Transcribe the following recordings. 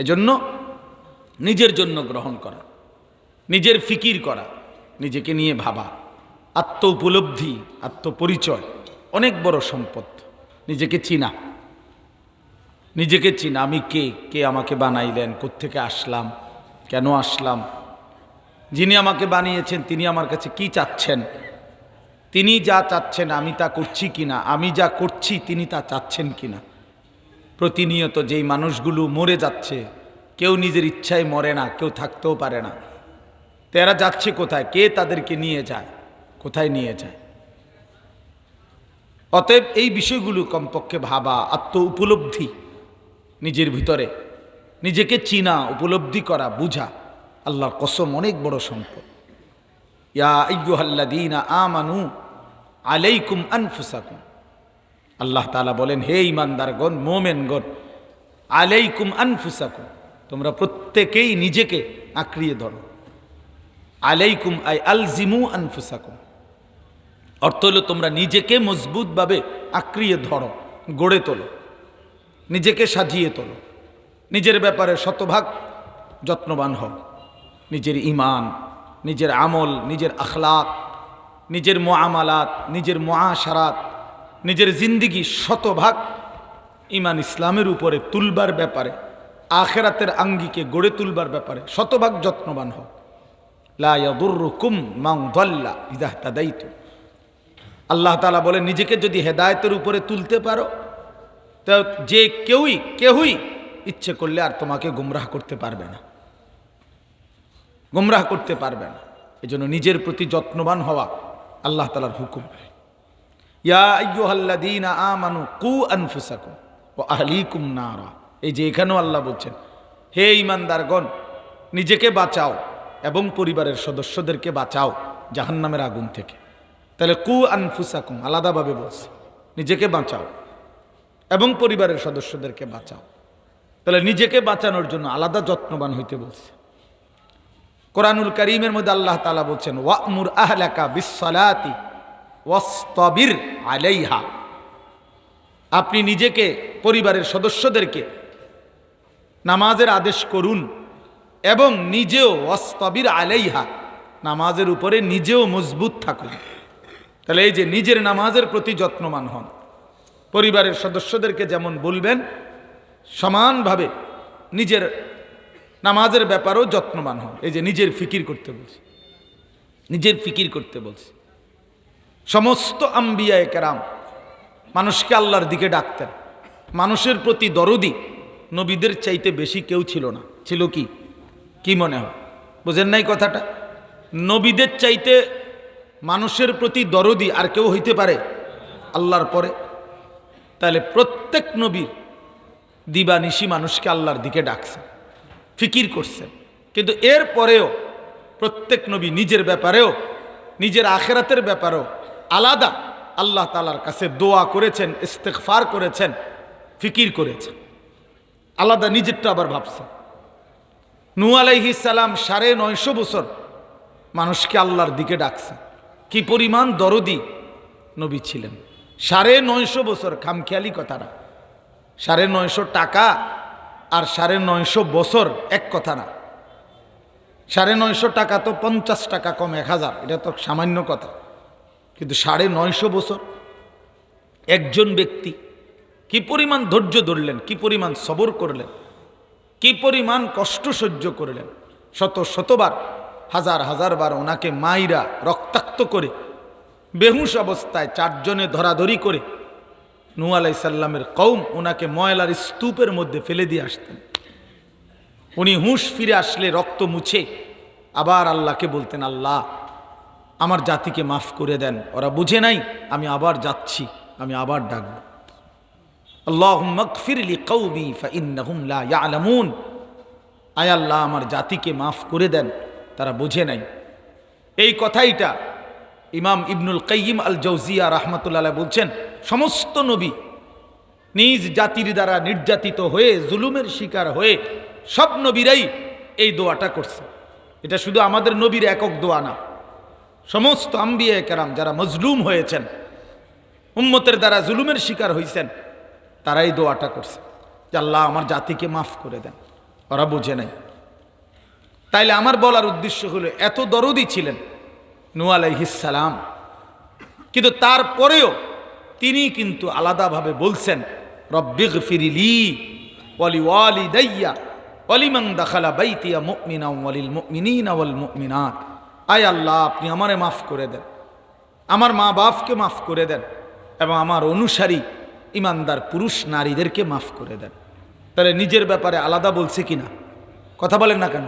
এজন্য নিজের জন্য গ্রহণ করা, নিজের ফিকির করা, নিজেকে নিয়ে ভাবা আত্ম উপলব্ধি আত্মপরিচয়, অনেক বড় সম্পদ। নিজেকে চিনা নিজেকে চিনা, আমি কে কে আমাকে বানাইলেন, কোত্থেকে আসলাম, কেন আসলাম? যিনি আমাকে বানিয়েছেন, তিনি আমার কাছে কি চাচ্ছেন? তিনি যা চাচ্ছেন, আমি তা করছি কিনা? আমি যা করছি, তিনি তা চাচ্ছেন কিনা? প্রতিনিয়ত যেই মানুষগুলো মরে যাচ্ছে, কেউ নিজের ইচ্ছায় মরে না, কেউ থাকতেও পারে না। তারা যাচ্ছে কোথায়? কে তাদেরকে নিয়ে যায়? কোথায় নিয়ে যায়? অতএব এই বিষয়গুলো কমপক্ষে ভাবা আত্ম উপলব্ধি নিজের ভিতরে। নিজেকে চিনা, উপলব্ধি করা, বুঝা আল্লাহর কসম অনেক বড় সম্পদ। ইয়া আইয়ুহাল্লাযীনা আমানু আলাইকুম আনফুসাকুম। আল্লাহ তালা বলেন, হে ইমানদারগণ মোমেনগণ, আলাইকুম আনফুসাকুম, তোমরা প্রত্যেকেই নিজেকে আঁকড়িয়ে ধরো। আলাইকুম আই আলজিমু আনফুসাকুম, অর্থ হলো তোমরা নিজেকে মজবুতভাবে আঁকড়িয়ে ধরো, গড়ে তোলো, নিজেকে সাজিয়ে তোলো। নিজের ব্যাপারে শতভাগ যত্নবান হও। নিজের ইমান নিজের আমল, নিজের আখলাক, নিজের মোয়ামালাত নিজের মোয়াশারাত নিজের জিন্দিগি শতভাগ ইমান ইসলামের উপরে তুলবার ব্যাপারে, আখেরাতের আঙ্গিকে গড়ে তুলবার ব্যাপারে শতভাগ যত্নবান লাইয়াদুরকুম মাং আল্লাহ তালা বলে, নিজেকে যদি হেদায়তের উপরে তুলতে পারো, তো যে কেউই কেউই ইচ্ছে করলে আর তোমাকে গুমরাহ করতে পারবে না। গুমরাহ করতে পারবে না। এজন্য নিজের প্রতি যত্নবান হওয়া আল্লাহ তালার হুকুম। ইয়া আমানু কু আনফুসাকুম ওয়া আহলিকুম নারা। এই যে এখানেও আল্লাহ বলছেন, হে ইমানদারগণ নিজেকে বাঁচাও এবং পরিবারের সদস্যদেরকে বাঁচাও জাহান্নামের আগুন থেকে। তাহলে কু আনফুসাকুম আলাদাভাবে বলছে, নিজেকে বাঁচাও এবং পরিবারের সদস্যদেরকে বাঁচাও। তাহলে নিজেকে বাঁচানোর জন্য আলাদা যত্নবান হইতে বলছে। কোরআনুল করিমের মধ্যে আল্লাহ তালা বলছেন ওয়া ওয়ামুর আহলাকা বিশ্বলাতি ওয়াস্তবির আলাইহা। আপনি নিজেকে, পরিবারের সদস্যদেরকে নামাজের আদেশ করুন এবং নিজেও ওয়াস্তবির আলাইহা, নামাজের উপরে নিজেও মজবুত থাকুন। তাহলে এই যে নিজের নামাজের প্রতি যত্নবান হন। পরিবারের সদস্যদেরকে যেমন বলবেন, সমানভাবে নিজের নামাজের ব্যাপারেও যত্নবান হন। এই যে নিজের ফিকির করতে বলছি। নিজের ফিকির করতে বলছি। সমস্ত আম্বিয়া কেরাম মানুষকে আল্লাহর দিকে ডাকতেন। মানুষের প্রতি দরদি নবীদের চাইতে বেশি কেউ ছিল না। ছিল কি? কি মনে হয়? বোঝেন নাই কথাটা? নবীদের চাইতে মানুষের প্রতি দরদি আর কেউ হইতে পারে আল্লাহর পরে। তাহলে প্রত্যেক নবীর দিবানিশি মানুষকে আল্লাহর দিকে ডাকছে ফিকির করছেন। কিন্তু এর পরেও প্রত্যেক নবী নিজের ব্যাপারেও, নিজের আখেরাতের ব্যাপারেও আলাদা। আল্লাহ তালার কাছে দোয়া করেছেন ইস্তেকফার করেছেন, ফিকির করেছেন। আলাদা নিজেরটা আবার ভাবছেন নু আলাইহি সালাম সাড়ে নয়শো বছর মানুষকে আল্লাহর দিকে ডাকছে। কি পরিমাণ দরদি নবী ছিলেন। সাড়ে নয়শো বছর খামখেয়ালি কথাটা। সাড়ে নয়শো টাকা আর সাড়ে নয়শো বছর এক কথা না। সাড়ে নয়শো টাকা তো পঞ্চাশ টাকা কম এক হাজার, এটা তো সামান্য কথা। কিন্তু সাড়ে নয়শো বছর। একজন ব্যক্তি কি পরিমাণ ধৈর্য ধরলেন, কি পরিমাণ সবর করলেন, কি পরিমাণ কষ্ট সহ্য করলেন, শত শতবার, হাজার হাজার বার ওনাকে মাইরা রক্তাক্ত করে, বেহুশ অবস্থায় চারজনে ধরাধরি করে নু আলাইসাল্লামের কৌম ওনাকে ময়লার স্তূপের মধ্যে ফেলে দিয়ে আসতেন। উনি হুঁশ ফিরে আসলে রক্ত মুছে আবার আল্লাহকে বলতেন, আল্লাহ আমার জাতিকে মাফ করে দেন। ওরা বুঝে নাই, আমি আবার যাচ্ছি, আমি আবার ডাকব। আল্লাহ মকফিরলি কৌমি আমার জাতিকে মাফ করে দেন, তারা বুঝে নাই। এই কথাইটা ইমাম ইবনুল কাইয়িম আল জৌজিয়া রহমতুল্লাহ বলছেন, সমস্ত নবী নিজ জাতির দ্বারা নির্যাতিত হয়ে, জুলুমের শিকার হয়ে, সব নবীরাই এই দোয়াটা করছে। এটা শুধু আমাদের নবীর একক দোয়া না সমস্ত আম্বিয়া কেরাম যারা মজলুম হয়েছেন, উম্মতের দ্বারা জুলুমের শিকার হয়েছেন তারাই দোয়াটা করছে। যে আল্লাহ আমার জাতিকে মাফ করে দেন, ওরা বুঝে নাই। তাইলে আমার বলার উদ্দেশ্য হলো, এত দরদি ছিলেন নু আলাইহিসালাম কিন্তু তারপরেও তিনি কিন্তু আলাদাভাবে বলছেন রব্বিগ ফিরিলি ওয়ালি ওয়ালি দাইয়া ওয়ালিমাং দাখালা বাইতিয়া মুমিনা ওয়ালিল মুমিনিনা ওয়াল মুমিনাত। আয় আল্লাহ, আপনি আমারে মাফ করে দেন। আমার মা বাপকে মাফ করে দেন এবং আমার অনুসারী, ইমানদার পুরুষ নারীদেরকে মাফ করে দেন। তাহলে নিজের ব্যাপারে আলাদা বলছে কিনা? কথা বলেন না কেন?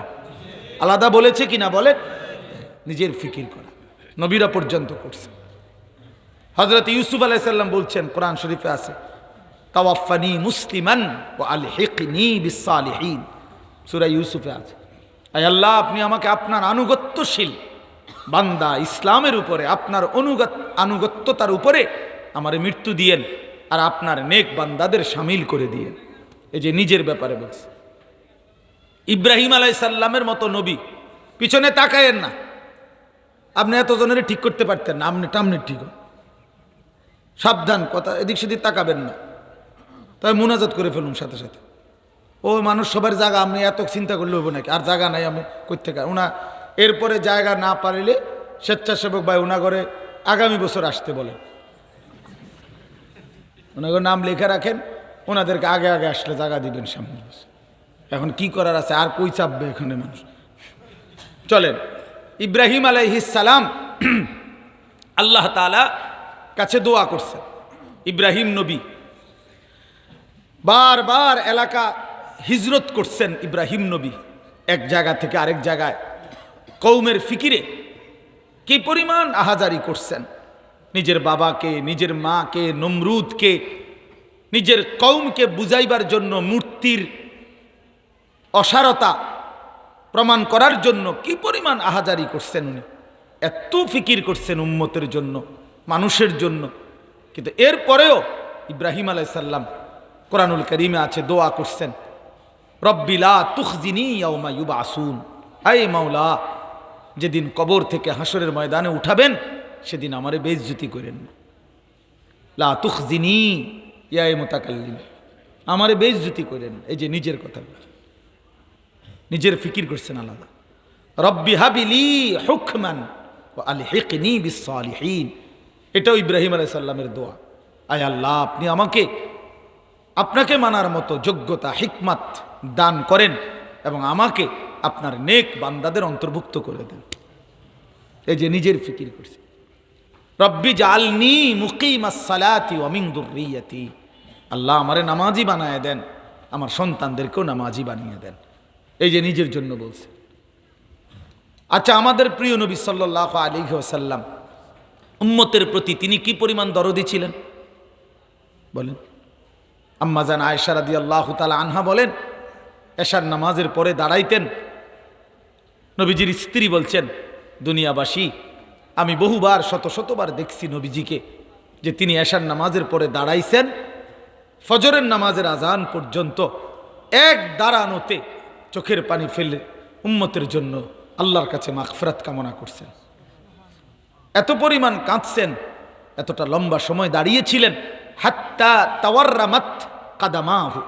আলাদা বলেছে কিনা বলেন? নিজের ফিকির করা। নবীরা পর্যন্ত করছে। হজরত ইউসুফ আলাইসাল্লাম বলছেন, কোরআন শরীফে আছে তাওয়াফানি মুসলিমান ও আল হেকনি বিসালিহীন সুরা ইউসুফে আছে। আয় আল্লাহ, আপনি আমাকে আপনার আনুগত্যশীল বান্দা ইসলামের উপরে, আপনার অনুগত, আনুগত্যতার উপরে আমার মৃত্যু দিয়েন আর আপনার নেক বান্দাদের সামিল করে দিয়েন। এই যে নিজের ব্যাপারে বলছে। ইব্রাহিম আলাইসাল্লামের মতো নবী, পিছনে তাকায়েন না। আপনি এতজনের ঠিক করতে পারতেন না আপনি টামনি ঠিক। সাবধান, কথা এদিক সেদিক তাকাবেন না। তাই মুনাজাত করে ফেলুন সাথে সাথে। ও মানুষ সবার জায়গা আপনি এত চিন্তা করলে হব নাকি? আর জায়গা নাই আমি করতে উনা এরপরে জায়গা না পারিলে স্বেচ্ছাসেবক ভাই উনা করে আগামী বছর আসতে বলেন। ওনাকে নাম লেখা রাখেন ওনাদেরকে আগে আগে আসলে জায়গা দিবেন সামনে বছর। এখন কি করার আছে? আর কই চাপবে এখানে মানুষ? চলেন। ইব্রাহিম আলাইহিসালাম আল্লাহ তালা কাছে দোয়া করছেন। ইব্রাহিম নবী। বারবার এলাকা হিজরত করছেন ইব্রাহিম নবী। এক জায়গা থেকে আরেক জায়গায়। কৌমের ফিকিরে কি পরিমাণ আহাজারি করছেন? নিজের বাবাকে, নিজের মাকে, নমরুদকে, নিজের কৌমকে বুঝাইবার জন্য মূর্তির অসারতা প্রমাণ করার জন্য কি পরিমাণ আহাজারি করছেন উনি? এত ফিকির করছেন উম্মতের জন্য, মানুষের জন্য। কিন্তু এরপরেও ইব্রাহিম আলাইসাল্লাম কোরআনুল করিমে আছে, দোয়া করছেন রব্বিলা তুখজিনি ইয়াউমা ইউবাসুন। আয় মাওলা যেদিন কবর থেকে হাসরের ময়দানে উঠাবেন, সেদিন আমারে বেজ্জতি করেন লা তুখজিনি ইয়াই মোতাকাল্লিম। আমারে বেজ্জতি করেন এই যে নিজের কথা নিজের ফিকির করছেন আলাদা। রব্বি হাবিলি হুকমান ও আল হেকনি বিসালিহীন এটাও ইব্রাহিম আলাই সাল্লামের দোয়া। আয় আল্লাহ, আপনি আমাকে, আপনাকে মানার মতো যোগ্যতা, হিকমাত দান করেন এবং আমাকে আপনার নেক বান্দাদের অন্তর্ভুক্ত করে দেন। এই যে নিজের ফিকির করছে। রব্বি জালনি মুকিম সালাতি অমিং দুর্রিয়াতি। আল্লাহ আমারে নামাজি বানায় দেন, আমার সন্তানদেরকেও নামাজি বানিয়ে দেন। এই যে নিজের জন্য বলছে। আচ্ছা আমাদের প্রিয় নবী সাল্লাহ আলী সাল্লাম উম্মতের প্রতি তিনি কি পরিমাণ দরদি ছিলেন? বলেন। আম্মাজান আয়সা রাদি আল্লাহ তালা আনহা বলেন, এশার নামাজের পরে দাঁড়াইতেন নবীজির স্ত্রী বলছেন, দুনিয়াবাসী, আমি বহুবার, শত শতবার দেখছি নবীজিকে যে তিনি এশার নামাজের পরে দাঁড়াইছেন, ফজরের নামাজের আজান পর্যন্ত এক দাঁড়ানোতে চোখের পানি ফেলে উম্মতের জন্য আল্লাহর কাছে মাগফিরাত কামনা করছেন। এত পরিমাণ কাঁদছেন, এতটা লম্বা সময় দাঁড়িয়েছিলেন, হাত্তা তাওয়ার্রামাত কাদামাহু।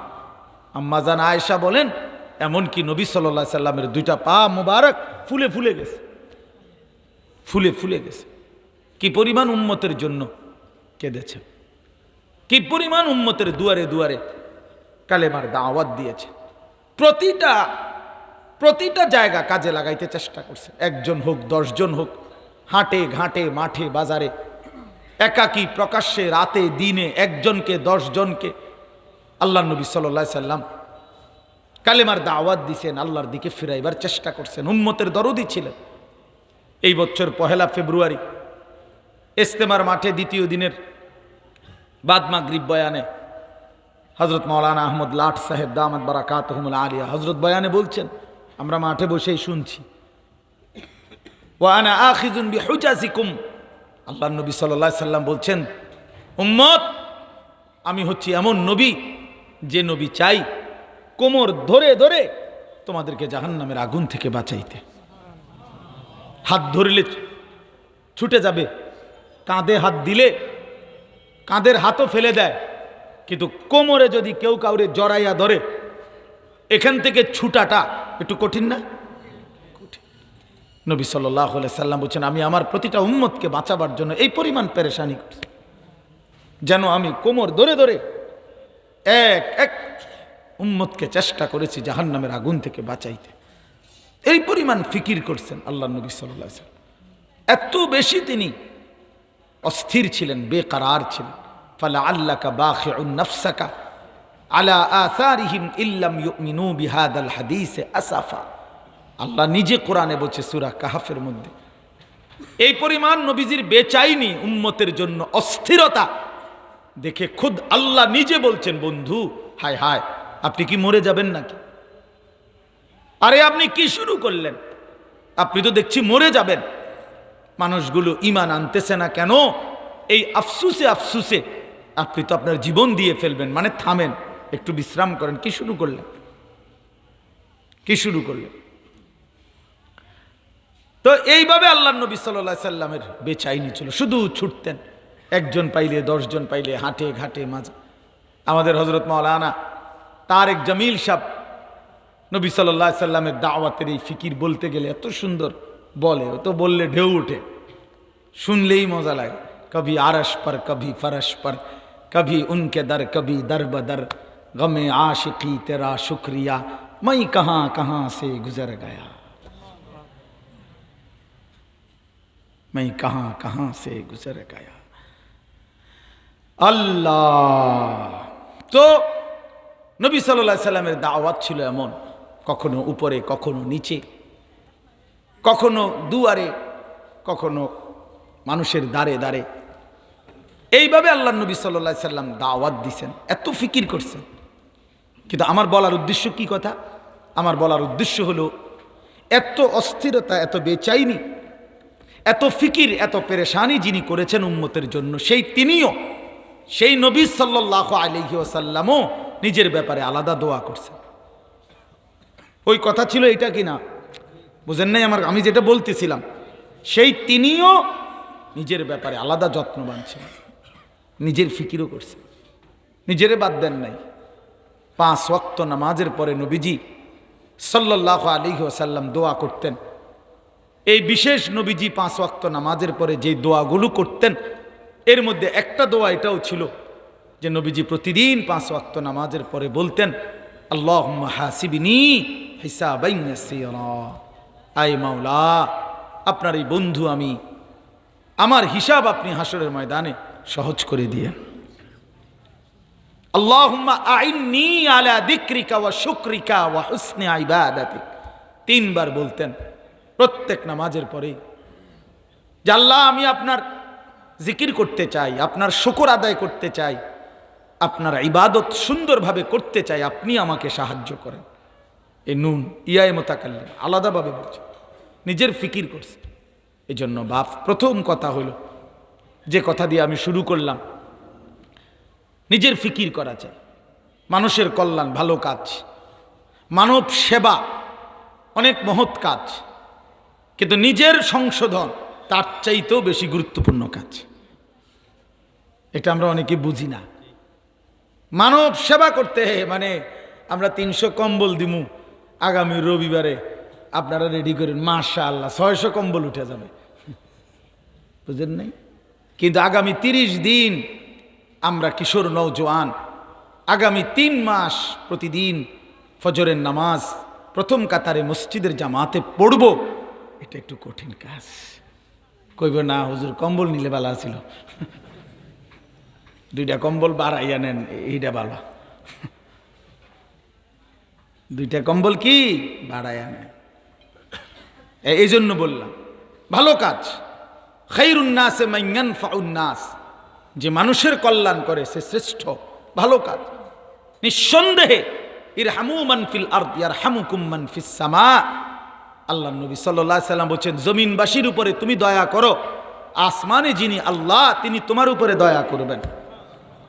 আম্মাজান আয়েশা বলেন এমনকি নবী সাল্লাহ সাল্লামের দুইটা পা মোবারক ফুলে ফুলে গেছে। ফুলে ফুলে গেছে। কি পরিমাণ উম্মতের জন্য কেঁদেছে। কি পরিমাণ উম্মতের দুয়ারে দুয়ারে কালেমার দাওয়াত দিয়েছে। প্রতিটা প্রতিটা জায়গা কাজে লাগাইতে চেষ্টা করছে। একজন হোক, দশজন হোক, হাটে ঘাটে, মাঠে, বাজারে, একাকী প্রকাশ্যে, রাতে, দিনে, একজনকে, দশজনকে আল্লাহ নবী সাল্লা সাল্লাম কালেমার দাওয়াত দিছেন, আল্লাহর দিকে ফিরাইবার চেষ্টা করছেন, উম্মতের দরদি ছিলেন। এই বছর পহেলা ফেব্রুয়ারি, ইস্তেমার মাঠে দ্বিতীয় দিনের বাদ মাগরিব বয়ানে হজরত মৌলানা আহমদ লাট সাহেব দামদ বারাকাত আলিয়া হজরত বয়ানে বলছেন, আমরা মাঠে বসেই শুনছি ওয়ানা আখিজুন বি হুজাজিকুম আল্লাহ নবী সাল্লাল্লাহু সাল্লাম বলছেন, উম্মত, আমি হচ্ছি এমন নবী যে নবী চাই কোমর ধরে ধরে তোমাদেরকে জাহান্নামের আগুন থেকে বাঁচাইতে। হাত ধরলে ছুটে যাবে, কাঁধে হাত দিলে কাঁধের হাতও ফেলে দেয়। কিন্তু কোমরে যদি কেউ কাউরে জড়াইয়া ধরে, এখান থেকে ছুটাটা একটু কঠিন না। নবী সাল্লাহ সাল্লাম বলছেন, আমি আমার প্রতিটা উম্মতকে বাঁচাবার জন্য এই পরিমাণ পেরেশানি করছি। যেন আমি কোমর ধরে ধরে এক এক উম্মতকে চেষ্টা করেছি জাহান্নামের আগুন থেকে বাঁচাইতে। এই পরিমাণ ফিকির করছেন আল্লাহ নবী সাল্লাহ এত বেশি তিনি অস্থির ছিলেন, বেকারার ছিলেন। ফলে আল্লাকা বাখিউন নফসাকা আলা আসারিহিম ইল্লাম ইউমিনু বিহাদাল হাদিসে আসাফা। আল্লাহ নিজে কোরআনে বলছে সূরা কাহাফের মধ্যে, এই পরিমাণ নবীজির বেচাইনি উম্মতের জন্য অস্থিরতা। দেখে খুদ আল্লাহ নিজে বলছেন, বন্ধু, হায় হায় আপনি কি মরে যাবেন নাকি? আরে আপনি কি শুরু করলেন? আপনি তো দেখছি মরে যাবেন। মানুষগুলো ইমান আনতেছে না কেন? এই আফসুসে আফসুসে আপনি তো আপনার জীবন দিয়ে ফেলবেন মানে থামেন। একটু বিশ্রাম করেন, কি শুরু করলেন? কি শুরু করলেন? তো এইভাবে আল্লাহ নবী সাল্লাহ সাল্লামের বেচাইনি ছিল, শুধু ছুটতেন। একজন পাইলে, দশজন পাইলে, হাঁটে ঘাটে মাঝে। আমাদের হজরত মাওলানা তারেক জামিল সাহ নবী সাল্লাহ সাল্লামের দাওয়াতের এই ফিকির বলতে গেলে এত সুন্দর বলে ও তো বললে ঢেউ উঠে শুনলেই মজা লাগে কবি আরস পর কবি ফরস পর কবি উনকে দর কবি দর বদর গমে আশিকি তেরা শুক্রিয়া मैं कहाँ कहाँ से गुजर गया मैं कहाँ कहाँ से गुजर गया अल्लाह तो নবী সাল্লাহ সাল্লামের দাওয়াত ছিল এমন, কখনো উপরে, কখনো নিচে, কখনো দুয়ারে, কখনো মানুষের দ্বারে দ্বারে। এইভাবে আল্লাহ নবী সাল্লাহ সাল্লাম দাওয়াত দিছেন, এত ফিকির করছেন। কিন্তু আমার বলার উদ্দেশ্য কি কথা? আমার বলার উদ্দেশ্য হলো, এত অস্থিরতা, এত বেচাইনি, এত ফিকির, এত পেরেশানি যিনি করেছেন উম্মতের জন্য, সেই তিনিও, সেই নবী সাল্লাহ আলহি ওসাল্লামও নিজের ব্যাপারে আলাদা দোয়া করছেন ওই কথা ছিল এটা কি না বুঝেন নাই আমার, আমি যেটা বলতেছিলাম, সেই তিনিও নিজের ব্যাপারে আলাদা যত্নবান ছিলেন। নিজের ফিকিরও করছেন নিজেরে বাদ দেন নাই। পাঁচ ওয়াক্ত নামাজের পরে নবীজি সাল্লাহ আলী ওসাল্লাম দোয়া করতেন। এই বিশেষ নবীজি পাঁচ ওয়াক্ত নামাজের পরে যে দোয়াগুলো করতেন, এর মধ্যে একটা দোয়া এটাও ছিল যে নবীজি প্রতিদিন পাঁচ ওয়াক্ত নামাজের পরে বলতেন আল্লাহ হাসিবিনি আই মাওলা, আপনার এই বন্ধু আমি, আমার হিসাব আপনি হাসরের ময়দানে সহজ করে দিয়ে আল্লাহুম্মা আইন্নি আলা দিক্রিকা ওয়া শুকরিকা ওয়া হুসনে ইবাদাতিক। তিনবার বলতেন, প্রত্যেক নামাজের পরে, যে আমি আপনার জিকির করতে চাই, আপনার শুকর আদায় করতে চাই আপনার ইবাদত সুন্দরভাবে করতে চাই, আপনি আমাকে সাহায্য করেন। এ নুন ইয়ায় মোতাকাল্লেন আলাদাভাবে বলছে। নিজের ফিকির করছে। এই জন্য বাপ, প্রথম কথা হলো, যে কথা দিয়ে আমি শুরু করলাম, নিজের ফিকির করা চাই। মানুষের কল্যাণ, ভালো কাজ। মানব সেবা, অনেক মহৎ কাজ। কিন্তু নিজের সংশোধন, তার চাইতেও বেশি গুরুত্বপূর্ণ কাজ। এটা আমরা অনেকে বুঝি না। মানব সেবা করতে মানে আমরা তিনশো কম্বল দিমু আগামী রবিবারে। আপনারা রেডি করেন মাশা আল্লাহ ছয়শো কম্বল উঠে যাবে। বুঝলেন নাই? কিন্তু আগামী তিরিশ দিন আমরা কিশোর নৌজওয়ান আগামী তিন মাস প্রতিদিন ফজরের নামাজ, প্রথম কাতারে মসজিদের জামাতে পড়ব, এটা একটু কঠিন কাজ। কইব না, হুজুর, কম্বল নিলে বালা ছিল। দুইটা কম্বল বাড়াইয়া নেন, এইটা বালা দুইটা কম্বল কি? বাড়াইয়া নেন। এই জন্য বললাম, ভালো কাজ। খৈরুন্নাসে মাইয়ান ফাউন্নাস যে মানুষের কল্যাণ করে, সে শ্রেষ্ঠ। ভালো কাজ। নিঃসন্দেহে ইর হামু মানফিল আর ইয়ার হামুকুম মানফিস সামা। আল্লাহ নবী সাল্লাহ সাল্লাম বলছেন, জমিনবাসীর উপরে তুমি দয়া করো, আসমানে যিনি আল্লাহ, তিনি তোমার উপরে দয়া করবেন।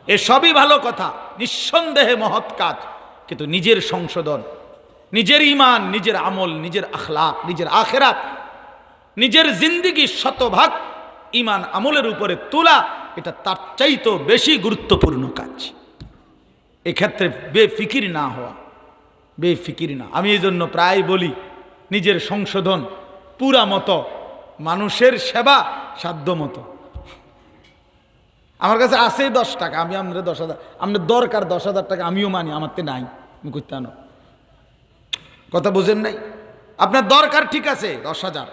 এ সবই ভালো কথা। নিঃসন্দেহে মহৎ কাজ। কিন্তু নিজের সংশোধন, নিজের ইমান নিজের আমল, নিজের আখলাক নিজের আখেরাত, নিজের জিন্দিগি শতভাগ ইমান আমলের উপরে তোলা, এটা তার চাইতেও বেশি গুরুত্বপূর্ণ কাজ। এক্ষেত্রে বেফিকির না হওয়া, বেফিকির না। আমি এই জন্য প্রায় বলি, নিজের সংশোধন পুরা মতো, মানুষের সেবা সাধ্য মতো আমার কাছে আছে দশ টাকা, আমি আপনার দশ হাজার, আপনার দরকার দশ হাজার টাকা, আমিও মানি আমার তো নাই। আমি করতে আনো। কথা বোঝেন নাই? আপনার দরকার ঠিক আছে, দশ হাজার।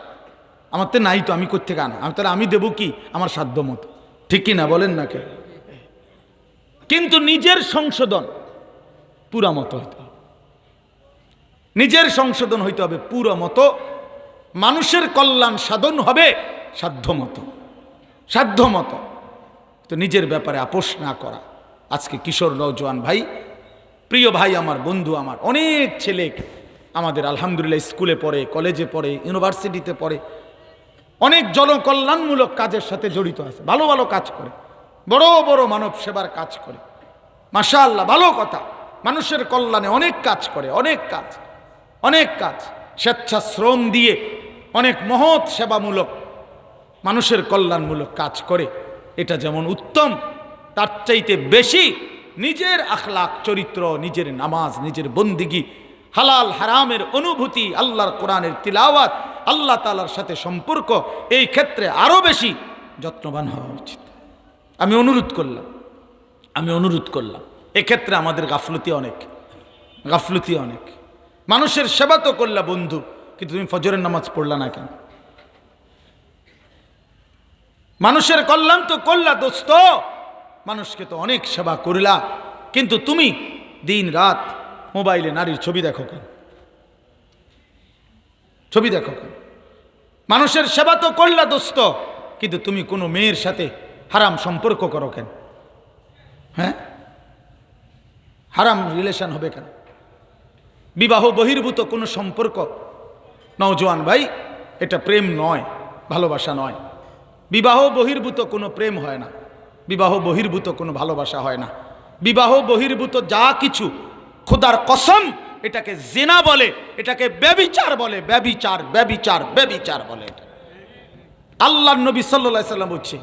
আমার তো নাই তো, আমি করতে আনা? আমি তাহলে আমি দেবো কি? আমার সাধ্য মতো। ঠিক কি না বলেন না কে কিন্তু নিজের সংশোধন পুরা মতো হইতে হবে। নিজের সংশোধন হইতে হবে পুরো মতো। মানুষের কল্যাণ সাধন হবে সাধ্য মতো। সাধ্য মতো। তো নিজের ব্যাপারে আপোষ না করা। আজকে কিশোর নৌজওয়ান ভাই, প্রিয় ভাই আমার, বন্ধু আমার, অনেক ছেলে আমাদের আলহামদুলিল্লাহ স্কুলে পড়ে, কলেজে পড়ে, ইউনিভার্সিটিতে পড়ে, অনেক জনকল্যাণমূলক কাজের সাথে জড়িত আছে, ভালো ভালো কাজ করে, বড় বড় মানব সেবার কাজ করে। মাশা আল্লাহ ভালো কথা। মানুষের কল্যাণে অনেক কাজ করে, অনেক কাজ অনেক কাজ। স্বেচ্ছাশ্রম দিয়ে অনেক মহৎ সেবামূলক মানুষের কল্যাণমূলক কাজ করে। এটা যেমন উত্তম, তার চাইতে বেশি নিজের আখলাক চরিত্র, নিজের নামাজ, নিজের বন্দিগি, হালাল, হারামের অনুভূতি, আল্লাহর কোরআনের তিলাওয়াত, আল্লাহ তালার সাথে সম্পর্ক, এই ক্ষেত্রে আরও বেশি যত্নবান হওয়া উচিত। আমি অনুরোধ করলাম, আমি অনুরোধ করলাম। এক্ষেত্রে আমাদের গাফলতি অনেক গাফলতি অনেক। মানুষের সেবা তো করলা বন্ধু, কিন্তু তুমি ফজরের নামাজ পড়লা না কেন? মানুষের কল্যাণ তো করলা দোস্ত। মানুষকে তো অনেক সেবা করলা। কিন্তু তুমি দিন রাত মোবাইলে নারীর ছবি দেখো কেন? ছবি দেখো কেন? মানুষের সেবা তো করলা দোস্ত, কিন্তু তুমি কোনো মেয়ের সাথে হারাম সম্পর্ক করো কেন? হ্যাঁ? হারাম রিলেশন হবে কেন? বিবাহ বহির্ভূত কোনো সম্পর্ক? নওজোয়ান ভাই, এটা প্রেম নয়, ভালোবাসা নয়। বিবাহ বহির্ভূত কোনো প্রেম হয় না। বিবাহ বহির্ভূত কোনো ভালোবাসা হয় না। বিবাহ বহির্ভূত যা কিছু খোদার কসম এটাকে জেনা বলে, এটাকে ব্যবিচার বলে, ব্যবিচার ব্যবিচার ব্যবিচার বলে এটা। আল্লাহ নবী সাল্লা সাল্লাম বলছে,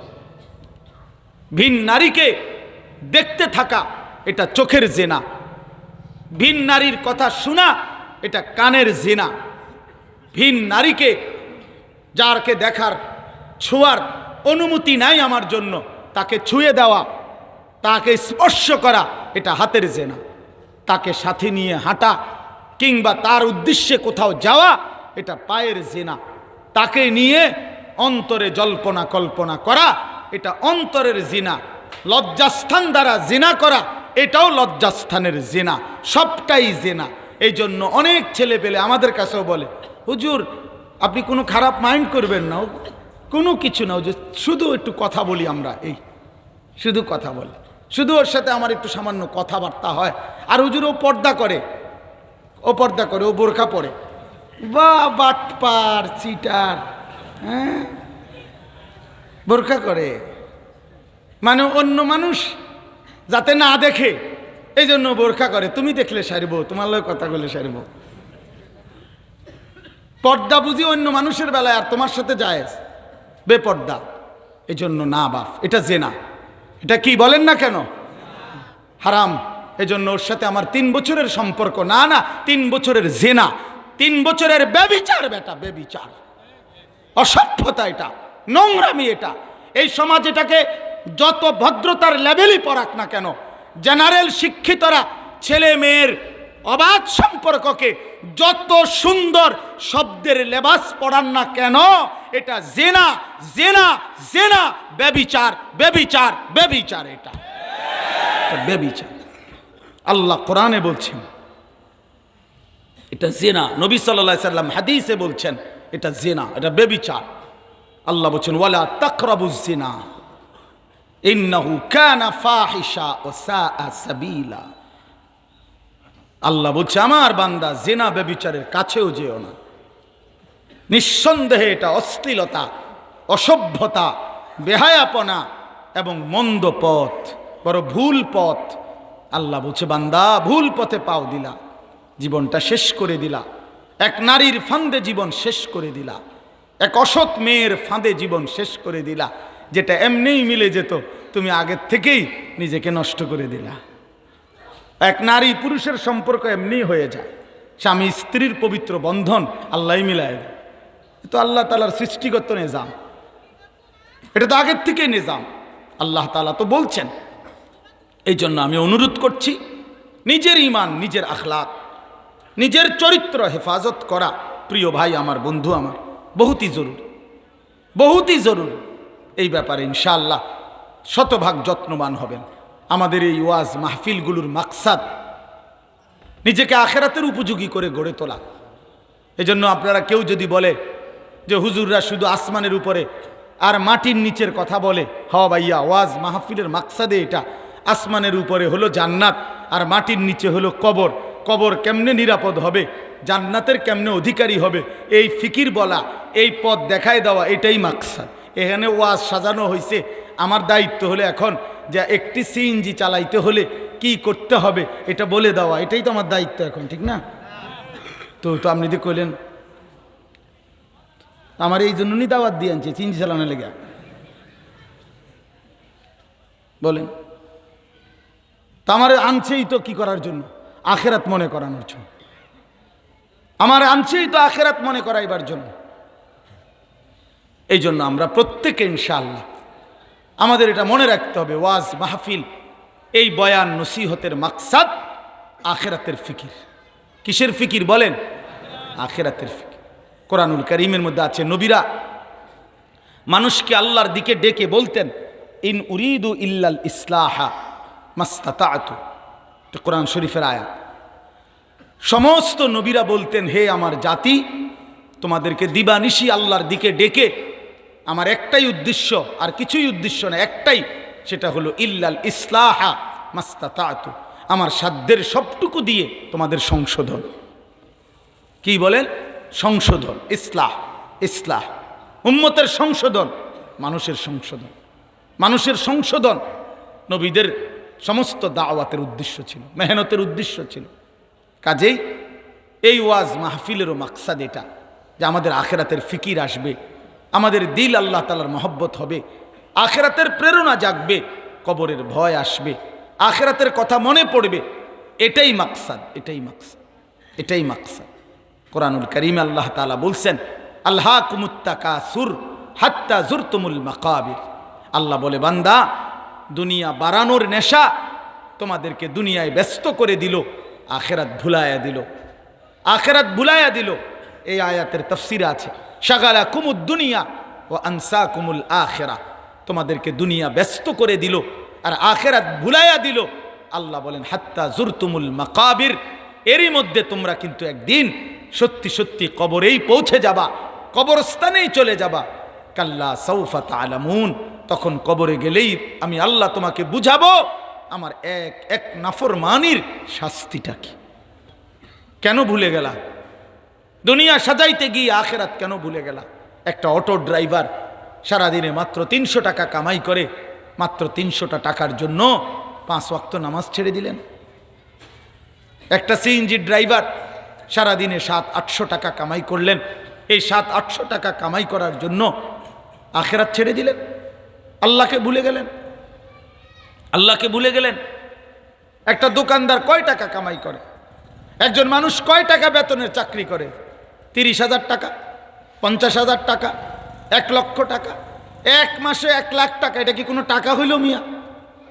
ভিন নারীকে দেখতে থাকা এটা চোখের জেনা। ভিন নারীর কথা শোনা এটা কানের জেনা। ভিন নারীকে যারকে দেখার ছোঁয়ার অনুমতি নাই আমার জন্য। তাকে ছুঁয়ে দেওয়া, তাকে স্পর্শ করা, এটা হাতের জেনা। তাকে সাথে নিয়ে হাঁটা কিংবা তার উদ্দেশ্যে কোথাও যাওয়া, এটা পায়ের জেনা। তাকে নিয়ে অন্তরে জল্পনা কল্পনা করা, এটা অন্তরের জিনা। লজ্জাস্থান দ্বারা জিনা করা, এটাও লজ্জাস্থানের জেনা। সবটাই জেনা। এই জন্য অনেক ছেলে পেলে আমাদের কাছেও বলে, হুজুর, আপনি কোনো খারাপ মাইন্ড করবেন না। কোনো কিছু না যে শুধু একটু কথা বলি আমরা, এই শুধু কথা বলি। শুধু ওর সাথে আমার একটু সামান্য কথাবার্তা হয়, আর হুজুর ও পর্দা করে, ও পর্দা করে, ও বোরখা পরে। বা বাটপার চিটার হ্যাঁ? বোরখা করে। মানে অন্য মানুষ যাতে না দেখে এই জন্য বোরখা করে। তুমি দেখলে সারিব, তোমার লোক কথা বলে সারিব। পর্দা বুঝি অন্য মানুষের বেলায় আর তোমার সাথে যায়। বেপর্দা। এই জন্য না বাপ এটা জেনা। এটা কি বলেন না কেন? হারাম। এজন্য ওর সাথে আমার তিন বছরের সম্পর্ক। না না, তিন বছরের জেনা। তিন বছরের ব্যবিচার, বেটা, ব্যবিচার। অসভ্যতা এটা। নোংরামি এটা। এই সমাজ এটাকে যত ভদ্রতার লেভেলই পড়াক না কেন, জেনারেল শিক্ষিতরা ছেলে মেয়ের অবাধ সম্পর্ককে যত সুন্দর শব্দের লেবাস পড়ান না কেন, এটা জেনা জেনা জেনা, ব্যবিচার ব্যবিচার ব্যবিচার এটা। ব্যবিচার। আল্লাহ কোরআনে বলছেন, এটা জেনা। নবী সাল্লাহ সাল্লাম হাদিসে বলছেন, এটা জেনা, এটা বেবিচার আল্লাহ বলছেন, ওয়ালা তাকরাবু জিনা। ইন্নাহু কানা ফাহিশা ও সাআ সাবিলা। আল্লাহ বলছে, আমার বান্দা, জেনা বেবিচারের কাছেও যেও না। নিঃসন্দেহে এটা অশ্লীলতা, অসভ্যতা, বেহায়াপনা এবং মন্দ পথ, বড় ভুল পথ। আল্লাহ বলছে, বান্দা, ভুল পথে পাও দিলা, জীবনটা শেষ করে দিলা। এক নারীর ফান্দে জীবন শেষ করে দিলা। এক অসৎ মেয়ের ফাঁদে জীবন শেষ করে দিলা। যেটা এমনিই মিলে যেত, তুমি আগের থেকেই নিজেকে নষ্ট করে দিলা। এক নারী পুরুষের সম্পর্ক এমনি হয়ে যায়। স্বামী স্ত্রীর পবিত্র বন্ধন আল্লাহ মিলায় দেয়। তো আল্লাহ তালার সৃষ্টিগত নিজাম। এটা তো আগের থেকেই নিজাম। আল্লাহ তালা তো বলছেন। এই জন্য আমি অনুরোধ করছি, নিজের ইমান নিজের আখলাক, নিজের চরিত্র হেফাজত করা প্রিয় ভাই আমার, বন্ধু আমার, বহুতই জরুরি। বহুতই জরুরি। এই ব্যাপারে ইনশাআল্লাহ শতভাগ যত্নবান হবেন। আমাদের এই ওয়াজ মাহফিলগুলোর মাকসাদ নিজেকে আখেরাতের উপযোগী করে গড়ে তোলা। এজন্য আপনারা কেউ যদি বলে যে হুজুররা শুধু আসমানের উপরে আর মাটির নিচের কথা বলে হ ভাইয়া, ওয়াজ মাহফিলের মাকসাদে এটা। আসমানের উপরে হলো জান্নাত আর মাটির নিচে হলো কবর। কবর কেমনে নিরাপদ হবে? জান্নাতের কেমনে অধিকারী হবে? এই ফিকির বলা, এই পথ দেখায় দেওয়া, এটাই মাকসাদ। এখানে ওয়াজ সাজানো হয়েছে আমার দায়িত্ব হলে এখন যে একটি সিএনজি চালাইতে হলে কি করতে হবে, এটা বলে দেওয়া, এটাই তো আমার দায়িত্ব এখন, ঠিক না? তো তো আপনি যদি কইলেন, আমার এই জন্যই দাওয়াত দিয়ে আনছে চিনজি চালানো লেগে। বলেন। তা আমার আনছেই তো কি করার জন্য? আখেরাত মনে করানোর জন্য। আমার আনছেই তো আখেরাত মনে করাইবার জন্য। এই জন্য আমরা প্রত্যেকে ইনশাআল্লাহ আমাদের এটা মনে রাখতে হবে, ওয়াজ, মাহফিল, এই বয়ান নসিহতের মাকসাদ আখেরাতের ফিকির। কিসের ফিকির বলেন? আখেরাতের ফিকির। কোরআনুল করিমের মধ্যে আছে, নবীরা মানুষকে আল্লাহর দিকে ডেকে বলতেন, ইন উরিদু ইল্লাল ইসলাহা মাস্তাতাতু এটা কোরআন শরীফের আয়াত। সমস্ত নবীরা বলতেন, হে আমার জাতি, তোমাদেরকে দিবানিশি আল্লাহর দিকে ডেকে আমার একটাই উদ্দেশ্য, আর কিছুই উদ্দেশ্য না, একটাই, সেটা হলো ইল্লাল ইসলাহা মাস্তাতাতু, আমার সাধ্যের সবটুকু দিয়ে তোমাদের সংশোধন। কি বলেন? সংশোধন, ইসলাহ ইসলাহ। উম্মতের সংশোধন, মানুষের সংশোধন। মানুষের সংশোধন নবীদের সমস্ত দাওয়াতের উদ্দেশ্য ছিল, মেহনতের উদ্দেশ্য ছিল। কাজেই এই ওয়াজ মাহফিলেরও মাকসাদ এটা, যে আমাদের আখেরাতের ফিকির আসবে আমাদের দিল আল্লাহ তালার মহব্বত হবে। আখেরাতের প্রেরণা জাগবে, কবরের ভয় আসবে। আখেরাতের কথা মনে পড়বে। এটাই মাকসাদ এটাই মাকসাদ এটাই মাকসাদ। কোরআনুল করিম আল্লাহ তালা বলছেন আল্লাহ কুমুত্তাকা সুর হাত্তা জুরতুমুল মাকাবির। আল্লাহ বলে, বান্দা, দুনিয়া বাড়ানোর নেশা তোমাদেরকে দুনিয়ায় ব্যস্ত করে দিল, আখেরাত ভুলায়া দিল। আখেরাত ভুলায়া দিল এই আয়াতের তফসির আছে সাগালা কুমুদ দুনিয়া ও আনসা কুমুল আখেরা। তোমাদেরকে দুনিয়া ব্যস্ত করে দিল আর আখেরাত ভুলাইয়া দিল। আল্লাহ বলেন, হাত্তা জুরতুমুল মাকাবির। এরই মধ্যে তোমরা কিন্তু একদিন সত্যি সত্যি কবরেই পৌঁছে যাবা, কবরস্থানেই চলে যাবা। কাল্লা সৌফা আলামুন তখন কবরে গেলেই আমি আল্লাহ তোমাকে বুঝাবো, আমার এক এক নাফরমানির শাস্তিটা কি? কেন ভুলে গেলা? দুনিয়া সাজাইতে গিয়ে আখেরাত কেন ভুলে গেলা? একটা অটো ড্রাইভার সারাদিনে মাত্র তিনশো টাকা কামাই করে, মাত্র তিনশোটা টাকার জন্য পাঁচ ওয়াক্ত নামাজ ছেড়ে দিলেন। একটা সিএনজি ড্রাইভার সারাদিনে সাত, আটশো টাকা কামাই করলেন। এই সাত, আটশো টাকা কামাই করার জন্য আখেরাত ছেড়ে দিলেন। আল্লাহকে ভুলে গেলেন। আল্লাহকে ভুলে গেলেন। একটা দোকানদার কয় টাকা কামাই করে? একজন মানুষ কয় টাকা বেতনের চাকরি করে? তিরিশ হাজার টাকা, পঞ্চাশ হাজার টাকা, এক লক্ষ টাকা, এক মাসে এক লাখ টাকা, এটা কি কোনো টাকা হইল মিয়া?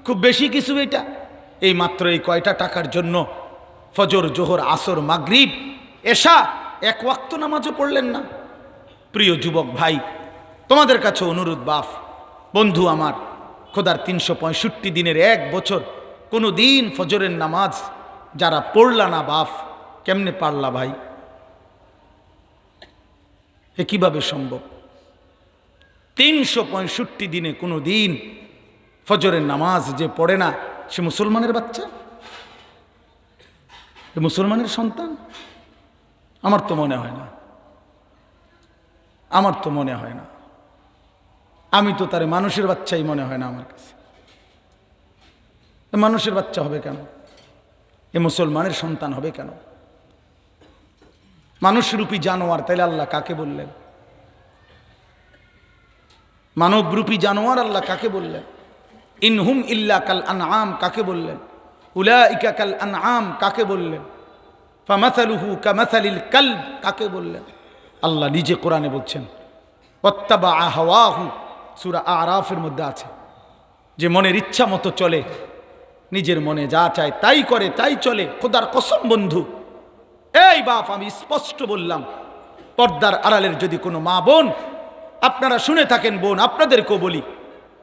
খুব বেশি কিছু এটা। এই মাত্র এই কয়টা টাকার জন্য ফজর, জোহর, আসর, মাগরিব, এশা, এক ওয়াক্ত নামাজও পড়লেন না। প্রিয় যুবক ভাই, তোমাদের কাছে অনুরোধ বাফ। বন্ধু আমার, খোদার তিনশো পঁয়ষট্টি দিনের এক বছর, কোনো দিন ফজরের নামাজ যারা পড়লা না বাফ, কেমনে পারলা ভাই? এ কীভাবে সম্ভব? তিনশো পঁয়ষট্টি দিনে কোনো দিন ফজরের নামাজ যে পড়ে না, সে মুসলমানের বাচ্চা? এ মুসলমানের সন্তান? আমার তো মনে হয় না। আমার তো মনে হয় না। আমি তো তার মানুষের বাচ্চাই মনে হয় না আমার কাছে। মানুষের বাচ্চা হবে কেন? এ মুসলমানের সন্তান হবে কেন? মানুষরূপী জানোয়ার, তাইলে আল্লাহ কাকে বললেন? মানবরূপী জানোয়ার আল্লাহ কাকে বললেন? ইনহুম ইল্লা কাল আনআম কাকে বললেন? উলা ইকা কাল আনআম কাকে বললেন? ফামাসালুহু কামাসালিল কাল কাকে বললেন? আল্লাহ নিজে কোরআনে বলছেন অত্তাবা হাওয়াহু, সুরা আরাফের মধ্যে আছে। যে মনের ইচ্ছা মতো চলে, নিজের মনে যা চায় তাই করে, তাই চলে। খোদার কসম বন্ধু। এই বাপ, আমি স্পষ্ট বললাম, পর্দার আড়ালের যদি কোনো মা বোন, আপনারা শুনে থাকেন বোন, আপনাদেরকেও বলি,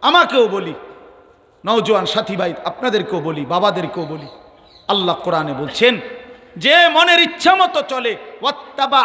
আমাকেও বলি, নওজোয়ান সাথী ভাই আপনাদেরকেও বলি, বাবাদেরকেও বলি, আল্লাহ কোরআনে বলছেন, যে মনের ইচ্ছা মতো চলে ওয়াত্তাবা